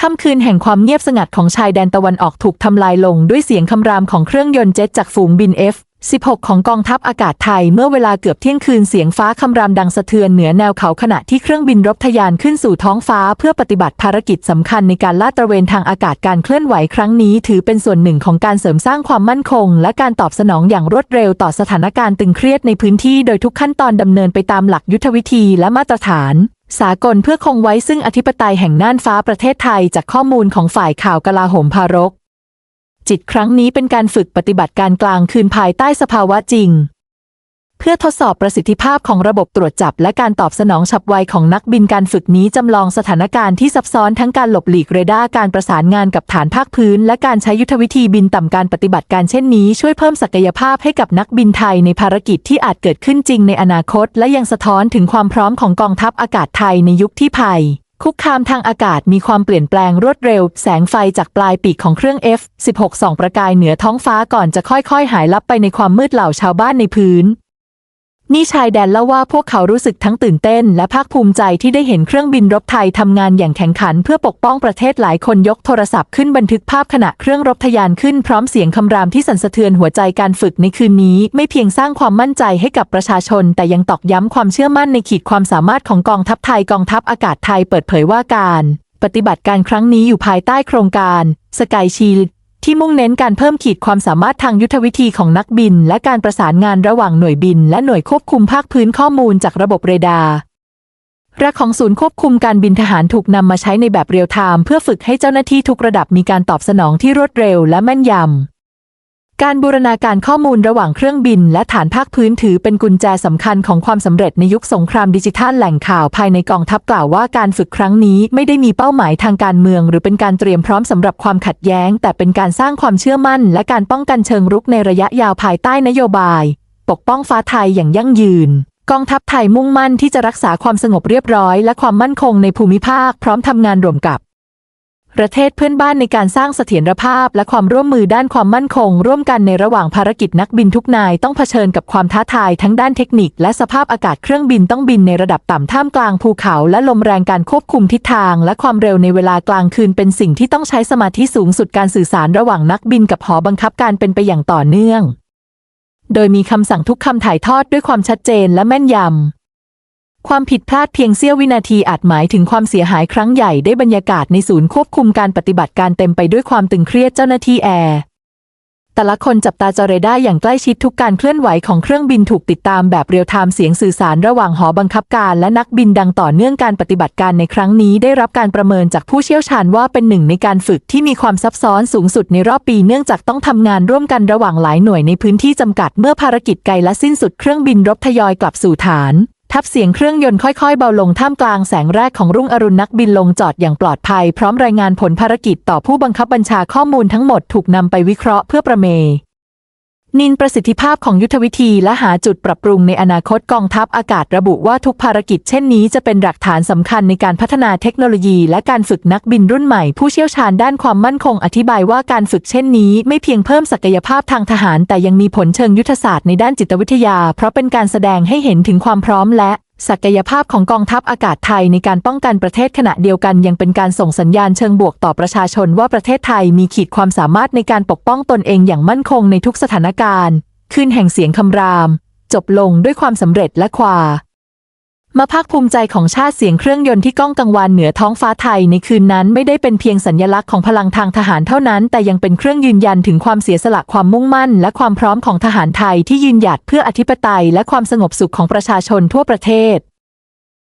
ค่ำคืนแห่งความเงียบสงัดของชายแดนตะวันออกถูกทำลายลงด้วยเสียงคำรามของเครื่องยนต์เจ็ตจากฝูงบิน F 16 ของกองทัพอากาศไทยเมื่อเวลาเกือบเที่ยงคืนเสียงฟ้าคำรามดังสะเทือนเหนือแนวเขาขณะที่เครื่องบินรบทะยานขึ้นสู่ท้องฟ้าเพื่อปฏิบัติภารกิจสำคัญในการลาดตระเวนทางอากาศการเคลื่อนไหวครั้งนี้ ถือเป็นส่วนหนึ่งของการเสริมสร้างความมั่นคง และการตอบสนองอย่างรวดเร็วต่อสถานการณ์ตึงเครียดในพื้นที่โดยทุกขั้นตอนดำเนินไปตามหลักยุทธวิธีและมาตรฐาน สากลเพื่อคงไว้ซึ่งอธิปไตยแห่งน่านฟ้าประเทศไทยจากข้อมูลของฝ่ายข่าวกลาโหมพารก จิตครั้งนี้เป็นการฝึกปฏิบัติการกลางคืนภายใต้สภาวะจริง เพื่อทดสอบประสิทธิภาพของระบบตรวจจับ และการตอบสนองฉับไวของนักบินการฝึกนี้จำลองสถานการณ์ที่ซับซ้อนทั้งการหลบหลีกเรดาร์การประสานงานกับฐานภาคพื้น และการใช้ยุทธวิธีบินต่ำการปฏิบัติการเช่นนี้ ช่วยเพิ่มศักยภาพให้กับนักบินไทยในภารกิจที่อาจเกิดขึ้นจริงในอนาคต และยังสะท้อนถึงความพร้อมของกองทัพอากาศไทยในยุคที่ภัยคุกคามทางอากาศมีความเปลี่ยนแปลงรวดเร็ว แสงไฟจากปลายปีกของเครื่อง F16 ส่องประกายเหนือท้องฟ้าก่อนจะค่อยๆ หายลับไปในความมืดเหล่าชาวบ้านในพื้น นี่ชายแดนเล่าว่าพวกเขารู้สึกทั้งตื่นเต้น และภาคภูมิใจที่ได้เห็นเครื่องบินรบไทยทำงานอย่างแข็งขัน เพื่อปกป้องประเทศหลายคนยกโทรศัพท์ขึ้นบันทึกภาพขณะเครื่องรบทยานขึ้นพร้อมเสียงคำรามที่สั่นสะเทือนหัวใจการฝึกในคืนนี้ ไม่เพียงสร้างความมั่นใจให้กับประชาชน แต่ยังตอกย้ำความเชื่อมั่นในขีดความสามารถของกองทัพไทยกองทัพอากาศไทยเปิดเผยว่าการ ปฏิบัติการครั้งนี้อยู่ภายใต้โครงการสกายชีล ที่มุ่งเน้นการเพิ่มขีดความสามารถทางยุทธวิธีของนักบิน และการประสานงานระหว่างหน่วยบิน และหน่วยควบคุมภาคพื้นข้อมูลจากระบบเรดาร์ระของศูนย์ควบคุมการบินทหารถูกนำมาใช้ในแบบเรียลไทม์เพื่อฝึกให้เจ้าหน้าที่ทุกระดับมีการตอบสนองที่รวดเร็วและแม่นยำ การบูรณาการข้อมูลระหว่างเครื่องบิน และฐานภาคพื้นถือเป็นกุญแจสำคัญของความสำเร็จในยุคสงครามดิจิทัลแหล่งข่าวภายในกองทัพกล่าวว่าการฝึกครั้งนี้ไม่ได้มีเป้าหมายทางการเมือง หรือเป็นการเตรียมพร้อมสำหรับความขัดแย้ง แต่เป็นการสร้างความเชื่อมั่น และการป้องกันเชิงรุกในระยะยาวภายใต้นโยบาย ปกป้องฟ้าไทยอย่างยั่งยืนกองทัพไทยมุ่งมั่นที่จะรักษาความสงบเรียบร้อยและความมั่นคงในภูมิภาค พร้อมทำงานร่วมกับ ประเทศเพื่อนบ้านในการสร้างเสถียรภาพ และความร่วมมือด้านความมั่นคง ร่วมกันในระหว่างภารกิจนักบินทุกนายต้องเผชิญกับความท้าทายทั้งด้านเทคนิค และสภาพอากาศเครื่องบินต้องบินในระดับต่ำท่ามกลางภูเขา และลมแรงการควบคุมทิศทาง และความเร็วในเวลากลางคืนเป็นสิ่งที่ต้องใช้สมาธิสูงสุดการสื่อสารระหว่างนักบินกับหอบังคับการเป็นไปอย่างต่อเนื่อง โดยมีคำสั่งทุกคำถ่ายทอดด้วยความชัดเจนและแม่นยำ ความผิดพลาดเพียงเสี้ยววินาทีอาจหมายถึงความเสียหายครั้งใหญ่ได้บรรยากาศในศูนย์ควบคุมการปฏิบัติการเต็มไปด้วยความตึงเครียดเจ้าหน้าที่แอร์แต่ละคนจับตาจอเรดาอย่างใกล้ชิดทุกการเคลื่อนไหวของเครื่องบินถูกติดตามแบบเรียลไทม์เสียงสื่อสารระหว่างหอบังคับการและนักบินดังต่อเนื่องการปฏิบัติการในครั้งนี้ได้รับการประเมินจากผู้เชี่ยวชาญว่าเป็นหนึ่งในการฝึกที่มีความซับซ้อนสูงสุดในรอบปีเนื่องจากต้องทำงานร่วมกันระหว่างหลายหน่วยในพื้นที่จำกัดเมื่อภารกิจไกลและสิ้นสุดเครื่องบินรบทยอยกลับสู่ฐาน ทับเสียงเครื่องยนต์ค่อยๆ เบาลงท่ามกลางแสงแรกของรุ่งอรุณนักบินลงจอดอย่างปลอดภัย พร้อมรายงานผลภารกิจต่อผู้บังคับบัญชาข้อมูลทั้งหมดถูกนำไปวิเคราะห์เพื่อประเม นินประสิทธิภาพของยุทธวิธีและหาจุดปรับปรุงในอนาคตกองทัพอากาศระบุว่าทุกภารกิจเช่นนี้จะเป็นหลักฐานสำคัญในการพัฒนาเทคโนโลยีและการฝึกนักบินรุ่นใหม่ผู้เชี่ยวชาญด้านความมั่นคงอธิบายว่าการฝึกเช่นนี้ไม่เพียงเพิ่มศักยภาพทางทหาร แต่ยังมีผลเชิงยุทธศาสตร์ในด้านจิตวิทยา เพราะเป็นการแสดงให้เห็นถึงความพร้อมและ ศักยภาพของกองทัพอากาศไทยในการป้องกันประเทศขณะเดียวกันยังเป็นการส่งสัญญาณเชิงบวกต่อประชาชนว่าประเทศไทยมีขีดความสามารถในการปกป้องตนเองอย่างมั่นคงในทุกสถานการณ์ ขึ้นแห่งเสียงคำราม จบลงด้วยความสำเร็จและความ มาภาคภูมิใจของชาติเสียงเครื่องยนต์ที่ก้องกังวานเหนือท้องฟ้าไทยในคืนนั้นไม่ได้เป็นเพียงสัญญลักษณ์ของพลังทางทหารเท่านั้น แต่ยังเป็นเครื่องยืนยันถึงความเสียสละความมุ่งมั่น และความพร้อมของทหารไทยที่ยืนหยัดเพื่ออธิปไตยและความสงบสุขของประชาชนทั่วประเทศ